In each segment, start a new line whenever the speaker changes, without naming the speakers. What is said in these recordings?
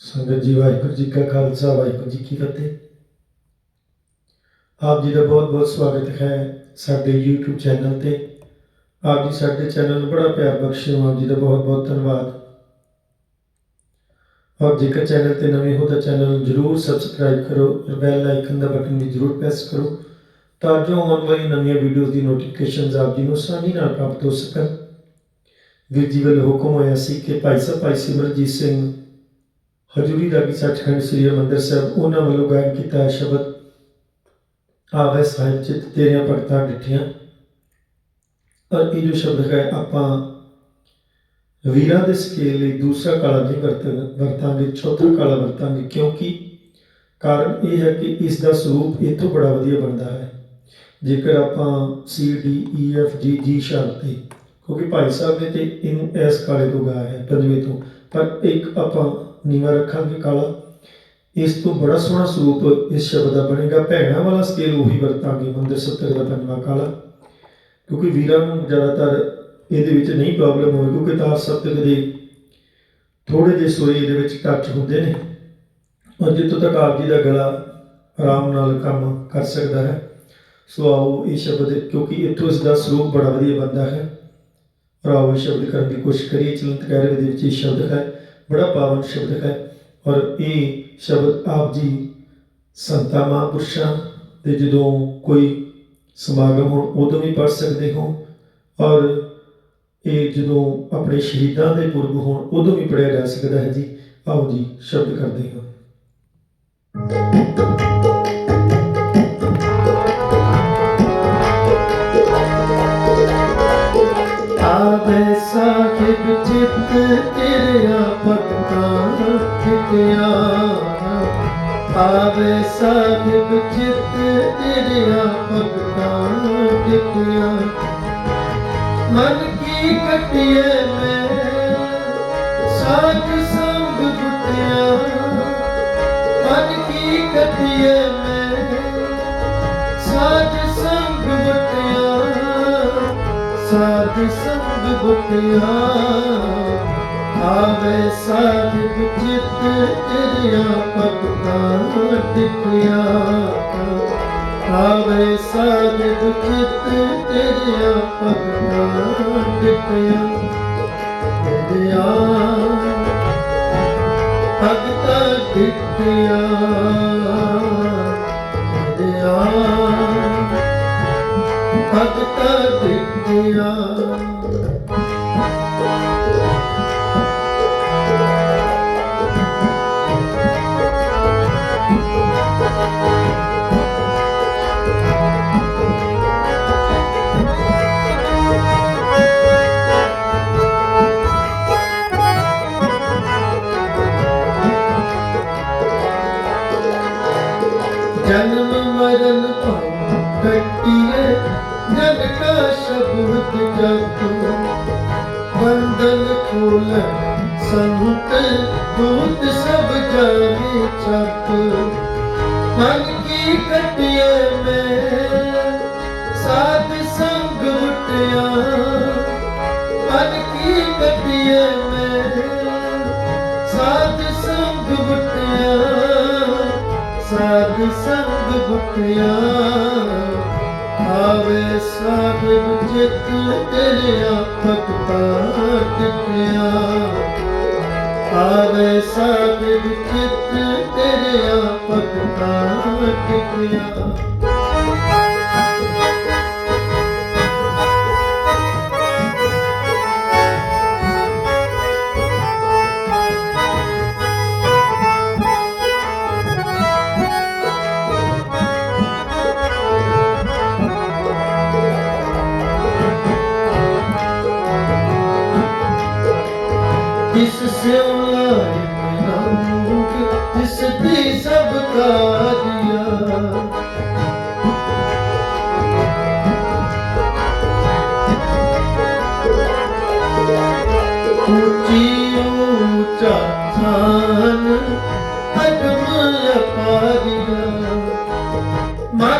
ਸੰਗਤ ਜੀ, ਵਾਹਿਗੁਰੂ ਜੀ ਕਾ ਖਾਲਸਾ, ਵਾਹਿਗੁਰੂ ਜੀ ਕੀ ਫਤਿਹ। ਆਪ ਜੀ ਦਾ ਬਹੁਤ ਬਹੁਤ ਸਵਾਗਤ ਹੈ ਸਾਡੇ YouTube ਚੈਨਲ ਤੇ। ਆਪ ਜੀ ਸਾਡੇ ਚੈਨਲ ਨੂੰ ਬੜਾ ਪਿਆਰ ਬਖਸ਼ਿਓ, ਆਪ ਜੀ ਦਾ ਬਹੁਤ ਬਹੁਤ ਧੰਨਵਾਦ। ਔਰ ਜੇਕਰ ਚੈਨਲ ਤੇ ਨਵੇਂ ਹੋ ਤਾਂ ਚੈਨਲ ਨੂੰ ਜਰੂਰ ਸਬਸਕ੍ਰਾਈਬ ਕਰੋ ਔਰ ਬੈਲ ਆਈਕਨ ਦਾ ਬਟਨ ਵੀ ਜਰੂਰ ਪ੍ਰੈਸ ਕਰੋ, ਤਾਂ ਜੋ ਆਉਣ ਵਾਲੀ ਨਵੀਆਂ ਵੀਡੀਓਜ਼ ਦੀ ਨੋਟੀਫਿਕੇਸ਼ਨਸ ਆਪ ਜੀ ਨੂੰ ਆਸਾਨੀ ਨਾਲ ਪ੍ਰਾਪਤ ਹੋ ਸਕਣ। ਵੀਰ ਜੀ ਵੱਲੋਂ ਹੁਕਮ ਹੋਇਆ ਸੀ ਕਿ ਭਾਈ ਸਾਹਿਬ ਭਾਈ ਸਿਮਰਜੀਤ ਸਿੰਘ ਹਜੂਰੀ ਰਾਗੀ ਸੱਚਖੰਡ ਸ੍ਰੀ ਹਰਿਮੰਦਰ ਸਾਹਿਬ, ਉਹਨਾਂ ਵੱਲੋਂ ਗਾਇਨ ਕੀਤਾ ਹੈ ਸ਼ਬਦ, ਆਵੇ ਸਾਹਿਬ ਚਿਤ ਤੇਰੀਆਂ ਭਗਤਾਂ ਡਿਠੀਆਂ। ਔਰ ਇਹ ਜੋ ਸ਼ਬਦ ਹੈ ਆਪਾਂ ਵੀਰਾਂ ਦੇ ਸਕੇਲ ਲਈ ਦੂਸਰਾ ਕਾਲਾ ਨਹੀਂ ਵਰਤ, ਵਰਤਾਂਗੇ, ਚੌਥਾ ਕਾਲਾ ਵਰਤਾਂਗੇ, ਕਿਉਂਕਿ ਕਾਰਨ ਇਹ ਹੈ ਕਿ ਇਸ ਦਾ ਸਰੂਪ ਇਥੋਂ ਬੜਾ ਵਧੀਆ ਬਣਦਾ ਹੈ। ਜੇਕਰ ਆਪਾਂ ਸੀ ਡੀ ਈ ਐਫ ਜੀ ਜੀ ਸ਼ਬਦ ਤੇ ਕਿਉਂਕਿ ਭਾਈ ਸਾਹਿਬ ਨੇ ਤੇ ਇਹਨੂੰ ਇਸ ਕਾਲੇ ਤੋਂ ਗਾਇਆ ਹੈ, ਪੰਜਵੇਂ ਤੋਂ। ਪਰ ਇੱਕ ਆਪਾਂ ਨੀਵਾ ਰੱਖਾਂਗੇ ਕਾਲਾ। ਇਸ ਤੋਂ ਬੜਾ ਸੋਹਣਾ ਸਰੂਪ ਇਸ ਸ਼ਬਦ ਦਾ ਬਣੇਗਾ। ਭੈਣਾ ਵਾਲਾ ਸਕੇਲ ਉਹੀ ਵਰਤਾਂਗੇ, ਮੰਦਰ ਸੱਤਰ ਦਾ ਪੰਜਵਾਂ ਕਾਲਾ। ਕਿਉਂਕਿ ਵੀਰਾਂ ਨੂੰ ਜ਼ਿਆਦਾਤਰ ਇਹਦੇ ਵਿੱਚ ਨਹੀਂ ਪ੍ਰੋਬਲਮ ਹੋਈ ਕਿਉਂਕਿ ਤਾਰ ਸੱਤਰ ਦੇ ਥੋੜੇ ਜਿਹੇ ਸੋਏ ਇਹਦੇ ਵਿੱਚ ਟੱਚ ਹੁੰਦੇ ਨੇ। ਔਰ ਜਿੱਥੋਂ ਤੱਕ ਆਪ ਜੀ ਦਾ ਗਲਾ ਆਰਾਮ ਨਾਲ ਕੰਮ ਕਰ ਸਕਦਾ ਹੈ, ਸੋ ਆਓ ਇਹ ਸ਼ਬਦ ਕਿਉਂਕਿ ਇੱਥੋਂ ਇਸ ਦਾ ਸਰੂਪ ਬੜਾ ਵਧੀਆ ਬਣਦਾ ਹੈ। ਔਰ ਆਓ ਸ਼ਬਦ ਕਰਨ ਦੀ ਕੋਸ਼ਿਸ਼ ਕਰੀਏ। ਚਲੰਤ ਕਹਿ ਦੇ ਵਿੱਚ ਇਹ ਸ਼ਬਦ ਹੈ, ਬੜਾ ਪਾਵਨ ਸ਼ਬਦ ਹੈ ਔਰ ਇਹ ਸ਼ਬਦ ਆਪ ਜੀ ਸੰਤਾਂ, ਮਹਾਂਪੁਰਸ਼ਾਂ ਤੇ ਜਦੋਂ ਕੋਈ ਸਮਾਗਮ ਹੋਣ, ਉਦੋਂ ਵੀ ਪੜ ਸਕਦੇ ਹੋ ਔਰ ਇਹ ਜਦੋਂ ਆਪਣੇ ਸ਼ਹੀਦਾਂ ਦੇ ਪੁਰਬ ਹੋਣ, ਉਦੋਂ ਵੀ ਪੜਿਆ ਜਾ ਸਕਦਾ ਹੈ ਜੀ। ਆਓ ਜੀ, ਸ਼ਬਦ ਕਰਦੇ ਹਾਂ। ਆਵੇ ਸਾਹਿਬ ਚਿੱਤ ਤੇਰਿਆ ਭਗਤਾਂ ਠਿਕਿਆ ਆਵੇ ਸਾਹਿਬ ਚਿੱਤ ਤੇਰਿਆ ਭਗਤਾਂ ਠਿਕਿਆ ਮਨ ਕੀ ਕਟਿਏ ਮੈਂ ਸਾਧ ਸੰਗ ਗੁਟਿਆ ਮਨ ਕੀ ਕਟਿਏ ਮੈਂ ਸਾਧ ਸਾਧ ਸੰਗ ਗੁਟਿਆ ਆਵੇ ਸਾਧ ਚਿੱਤ ਤੇਰਿਆ ਭਗਤਾਂ ਟਿਕਿਆ। ਆਵੇ ਸਾਧ ਚਿੱਤ ਤੇਰਿਆ ਭਗਤਾਂ ਟਿਕਿਆ। ਤੇਰਿਆ ਭਗਤਾਂ ਟਿਕਿਆ ਤੇਰਿਆ ਭਗਤਾਂ ਟਿਕਿਆ ਜਨਮ ਜਨ ਕਾ ਸ਼ਬਦ ਜਪ ਬੰਦਨ ਖੋਲ ਸੰਤ ਦੂਤ ਸਭ ਜਾਣੇ ਛਪ ਮਨ ਕੀ ਕੱਟੀਏ ਮੈਂ ਸਾਧ ਸੰਗ ਉਟਿਆ ਮਨ ਕੀ ਕੱਟੀਏ ਮੈਂ ਸਾਧ ਸੰਗ ਉਟਿਆ ਸਾਧ ਸੰਗ ਗੁਟਿਆ ਆਵੇ ਸਾਹਿਬ ਜਿਤ ਤੇਰਿਆ ਭਗਤਾਂ ਟਿਕਿਆ ਆਵੇ ਸਾਹਿਬ ਜਿਤ ਤੇਰਿਆ ਭਗਤਾਂ ਟਿਕਿਆ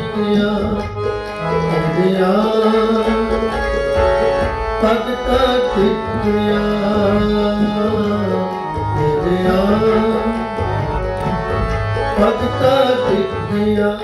ਟਿਕਿਆ ਤੇਰਿਆ ਭਗਤਾਂ ਟਿਕਿਆ ਤੇਰਿਆ ਭਗਤਾਂ ਟਿਕਿਆ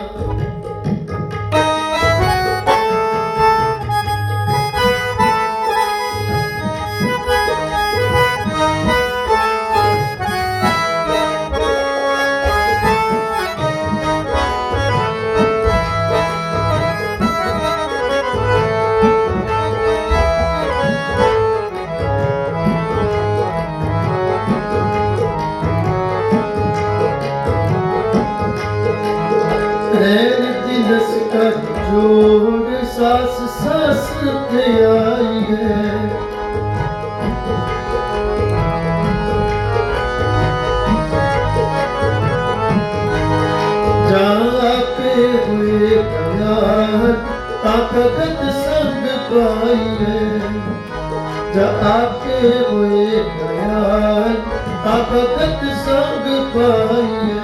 ਜਾਪੇ ਹੋਏ ਕਲਾਰ ਤਾਕਤ ਸੰਗ ਪਾਈ ਜਾ ਆਪੇ ਹੋਏ ਕਲਾਰ ਤਾਕਤ ਸੰਗ ਪਾਈ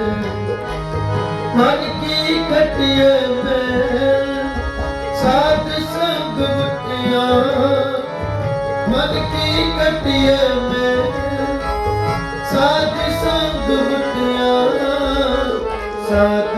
ਮਨ ਕੀ ਕਟਿਏ ਮੈਂ, ਸਾਧ ਸੰਗ ਬੁੱਟਿਆ ਮਨ ਕੀ ਕਟਿਏ ਮੈਂ, ਸਾਧ ਸੰਗ ਬੁੱਟਿਆ ਸਾਧ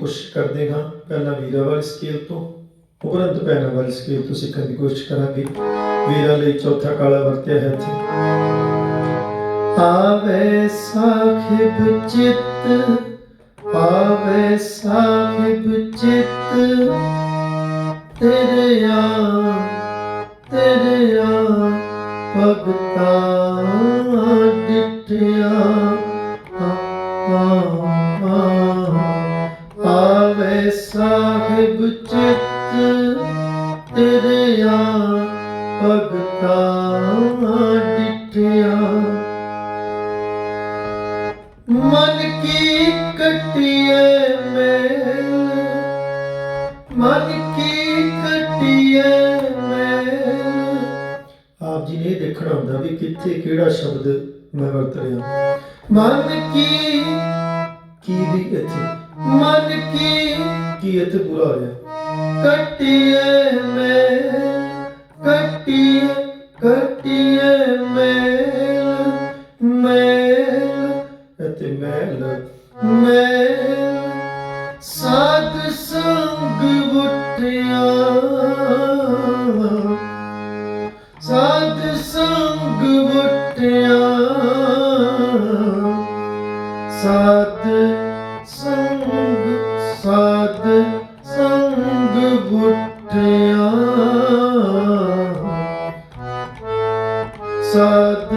ਕੋਸ਼ਿਸ਼ ਕਰਦੇ ਹਾਂ ਪਹਿਲਾਂ ਵੀਰਾ ਵਾਲੀ ਸਕੇਲ ਤੋਂ, ਉਪਰੰਤ ਪੈਣਾ ਵਾਲੀ ਸਕੇਲ ਤੋਂ ਸਿੱਖਣ ਦੀ ਕੋਸ਼ਿਸ਼ ਕਰਾਂਗੇ। ਵੀਰਾ ਲਈ ਚੌਥਾ ਕਾਲਾ ਵਰਤਿਆ ਹੈ ਇੱਥੇ। ਆਵੇ ਸਾਹਿਬ ਚਿੱਤ, ਆਵੇ ਸਾਹਿਬ ਚਿੱਤ, ਤੇਰੇ ਆ ਤੇਰੇ ਆ ਭਗਤਾਂ ਇਹ ਦੇਖਣਾ ਹੁੰਦਾ ਵੀ ਕਿੱਥੇ ਕਿਹੜਾ ਸ਼ਬਦ ਮੈਂ ਵਰਤ ਰਿਹਾ। ਮਨ ਕੀ ਕੀ ਦੀ ਇੱਥੇ? ਮਨ ਕੀ ਕੀ ਇੱਥੇ ਪੂਰਾ ਹੋ ਰਿਹਾ? ਕਟਿਏ ਮੈਂ ਕਟਿਏ ਕਟਿਏ ਮੈਲ ਮੈਲ ਅਤੇ ਮੈਲ ਮੈਲ। ਸਾਧ ਸੰਗ ਬੁੱਟਿਆ ਬੁੱਟਿਆ ਸਾਧ ਸੰਗ ਸਾਧ ਸੰਗ ਬੁੱਟਿਆ ਸਾਧ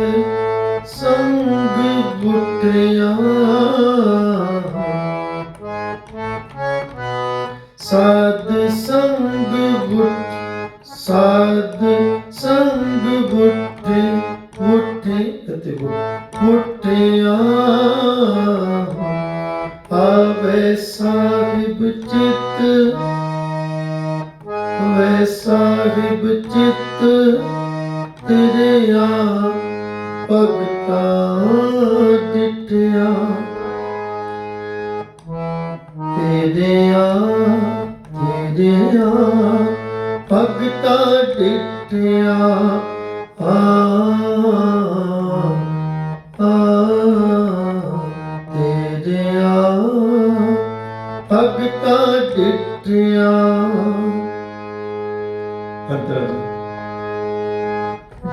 ਸੰਗ ਬੁੱਟਿਆ ਸਾਧ ਸੰਗ ਬੁੱਟ ਸਾਧ ਤੇਰੇ ਆ ਭਗਤਾਂ ਆ ਆ ਤੇਰੇ ਆ ਭਗਤਾਂ ਡਿਠਿਆ।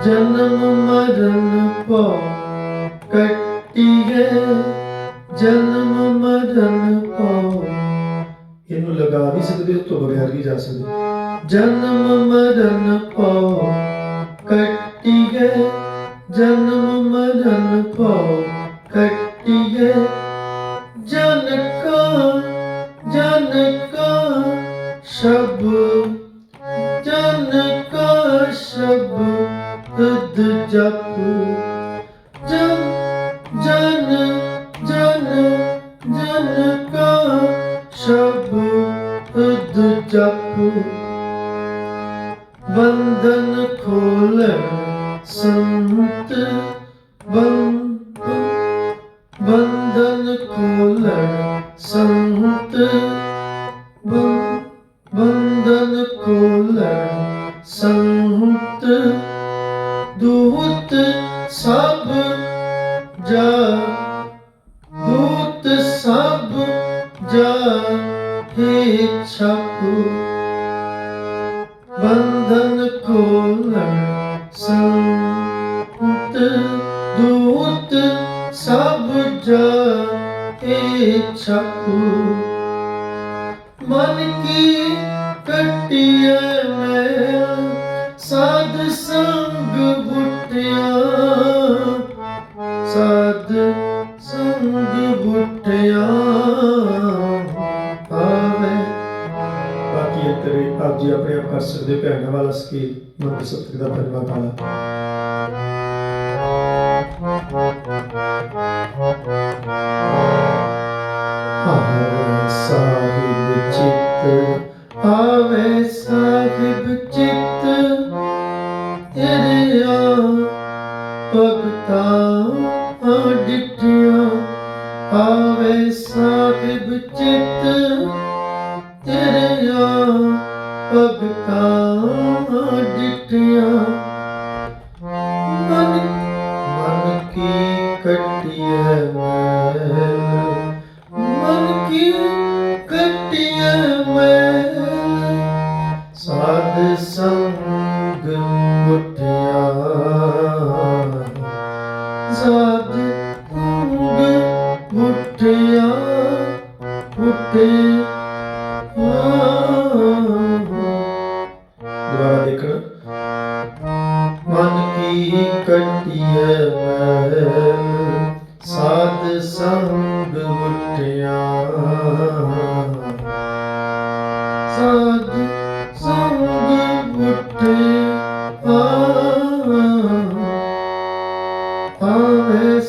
ਜਨਮ ਮਰਨ ਪਉ ਕੱਟੀਏ, ਜਨਮ ਮਰਨ ਪਾਉ ਇਹਨੂੰ ਲਗਾ ਵੀ ਸਕਦੇ ਹੋ ਤੋਂ ਬਗੈਰ ਵੀ ਜਾ ਸਕਦੇ। ਜਨਮ ਮਰਨ ਪਾਉ, ਕੱਟੀਏ। ਜਨਮ ਮਰਨ ਪਾਉ, ਕੱਟੀਏ। ਜਨ ਕਾ ਜਨ ਕਾ ਸ਼ਬ ਜਨ ਕਾ ਸ਼ਬਦ ਜਪ। ਜਪ। ਬੰਧਨ ਖੋਲਣ ਸੰਤ ਬੰਧਨ ਖੋਲਣ ਸੰਤ ਬੰਧਨ ਖੋਲਣ ਸੰਤ ਦੂਤ ਸਭ ਜਾ। ਦੂਤ ਸਭ ਜਾ। ਹੀ ਛਪੂ ਬੰਧਨ ਖੋਲਣ ਸੰਤ ਦੂਤ ਸਭ ਜਾਏ ਛਪੂ ਮਨ ਕੀ ਕੱਟਿਏ ਮੈਂ, ਸਾਧ ਸੰਗ ਬੁੱਟਿਆ। ਸਾਧ ਤੇਰੇ ਆਪ ਜੀ ਆਪਣੇ ਆਪ ਕਰ ਸਕਦੇ ਹੋ, ਵਾਲਾ ਸਕੀਲ ਮੰਦਰ ਸਤਿ ਦਾ ਧੰਨਵਾਦ ਵਾਲਾ ਆਵੇ ਸਾਹਿਬ ਚਿੱਤ ਆਵੇ ਸਾਹਿਬ ਚਿੱਤ ਤੇਰੇ ਆ ਭਗਤਾ ਡਿਠਿਆ ਆਵੇ ਸਾਹਿਬ ਚਿੱਤ ਤੇਰੇ ਆ ਭਗਤਾ ਮਨ ਮਨ ਕੀ ਕਟਿਐ ਮੈਲ ਮਨ ਕੀ ਕਟਿਐ ਮੈਲ ਸਾਧ ਸੰਗ ਉਠਿਆ ਸਾਧ ਸੰਗ ਉਠਿਆ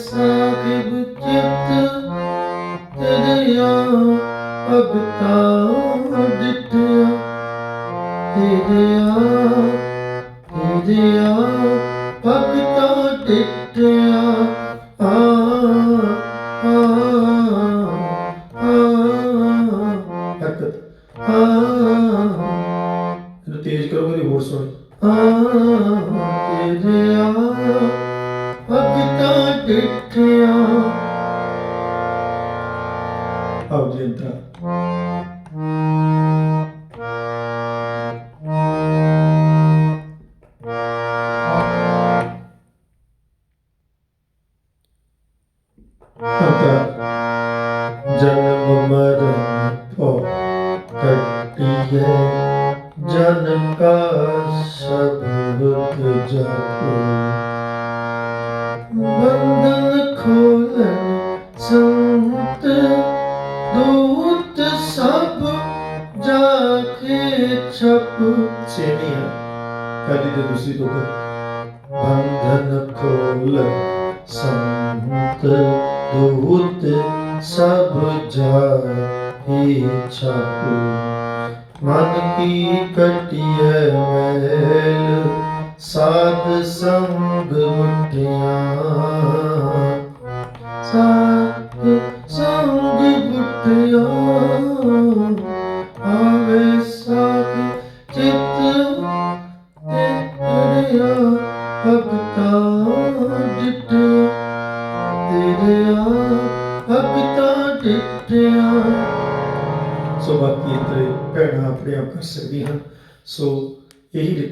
ਸਾਹਿਬ ਚਿਤ ਤੇਰਿਆ ਭਗਤਾ ਡਿਠਿਆ ਤੇਰਿਆ ਤੇਰਿਆ ਭਗਤਾ ਡਿਠਿਆ ਆ ਆ ਆ ਇਹਨੂੰ ਤੇਜ਼ ਕਰੋ, ਮੇਰੀ ਹੋਰ ਸੁਣ। ਆ ਤੇਰਿਆ ਭਗਤਾ ਡਿਠਿਆ ਆਓ ਜੀ ਅੰਤਰਾ ਕਦੀ ਤੇ ਦੂਸਰੀ ਤੋਂ ਬੰਧਨ ਖੋਲ, ਸੰਤ ਦੂਤ ਸਭ ਜਾ ਹੀ ਮਨ ਕੀ ਕਟਿਐ ਮੈਲ ਸਾਧ ਸੰਗ ਮੁਠਿਆ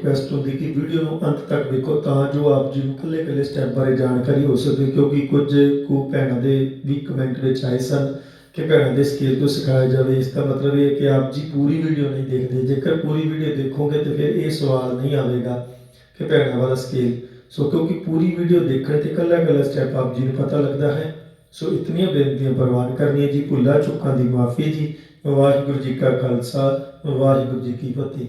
ਇਹੀ ਹੁੰਦੀ ਕਿ ਵੀਡੀਓ ਨੂੰ ਅੰਤ ਤੱਕ ਵੇਖੋ ਤਾਂ ਜੋ ਆਪ ਜੀ ਨੂੰ ਇਕੱਲੇ ਇਕੱਲੇ ਸਟੈਪ ਬਾਰੇ ਜਾਣਕਾਰੀ ਹੋ ਸਕੇ, ਕਿਉਂਕਿ ਕੁਝ ਕੁ ਭੈਣਾਂ ਦੇ ਵੀ ਕਮੈਂਟ ਵਿੱਚ ਆਏ ਸਨ ਕਿ ਭੈਣਾਂ ਦੇ ਸਕੇਲ ਤੋਂ ਸਿਖਾਇਆ ਜਾਵੇ। ਇਸ ਦਾ ਮਤਲਬ ਇਹ ਕਿ ਆਪ ਜੀ ਪੂਰੀ ਵੀਡੀਓ ਨਹੀਂ ਦੇਖਦੇ। ਜੇਕਰ ਪੂਰੀ ਵੀਡੀਓ ਦੇਖੋਗੇ ਤਾਂ ਫਿਰ ਇਹ ਸਵਾਲ ਨਹੀਂ ਆਵੇਗਾ ਕਿ ਭੈਣਾਂ ਵਾਲਾ ਸਕੇਲ ਸੋ ਕਿਉਂਕਿ ਪੂਰੀ ਵੀਡੀਓ ਦੇਖਣ ਤੇ ਇਕੱਲਾ ਇਕੱਲਾ ਸਟੈਪ ਆਪ ਜੀ ਨੂੰ ਪਤਾ ਲੱਗਦਾ ਹੈ। ਸੋ ਇਤਨੀਆਂ ਬੇਨਤੀਆਂ ਪ੍ਰਵਾਨ ਕਰਨੀਆਂ ਜੀ। ਭੁੱਲਾਂ ਚੁੱਕਾਂ ਦੀ ਮਾਫੀ ਜੀ। ਵਾਹਿਗੁਰੂ ਜੀ ਕਾ ਖਾਲਸਾ, ਵਾਹਿਗੁਰੂ ਜੀ ਕੀ ਫਤਿਹ।